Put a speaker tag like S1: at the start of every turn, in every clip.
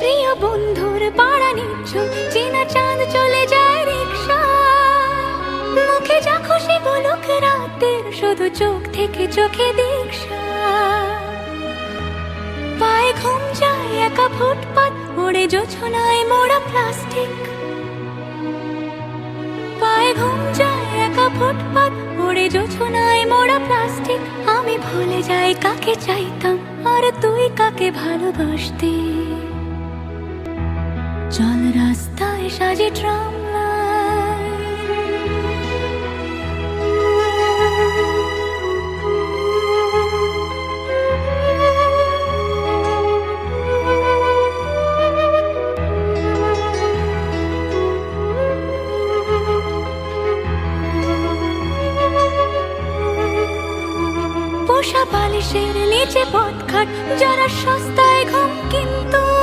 S1: প্রিয় বন্ধুর পাড়া নিচ্ছল চেনা চাঁদ চলে যায় রিক্সা। মুখে যা খুশি বলুক রাতের, শুধু চোখ থেকে চোখে দীক্ষা। পায়ে ঘুম যায় একা ফুটপাত, ওড়ে জোছনায় মোড়া প্লাস্টিক। পায়ে ঘুম যায় একা ফুটপাত, ওড়ে জোছনায় মোড়া প্লাস্টিক। আমি ভুলে যাই কাকে চাইতাম, আর তুই কাকে ভালোবাসতি? চল রাস্তায় সাজে ট্রাম পোষা বালিশের নিচে পথঘাট যারা সস্তায় ঘুম কিন্তু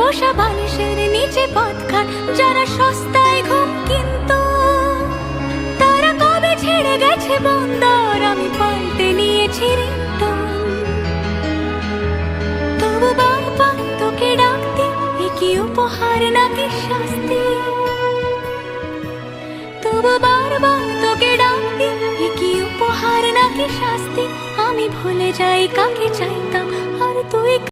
S1: পোষা বালিশের নিচে পথঘাট যারা সস্তায় ঘুম কিন্তু। তারা কবে ছেড়ে গেছে বন্দর? আমি পাল্টে নিয়েছি তবু তোকে ডাকতে কি উপহার নাকি শাস্তি? তবু বারবার তোকে ডাকতে কি উপহার নাকি শাস্তি? আমি ভুলে যাই, কাকে চাইতাম?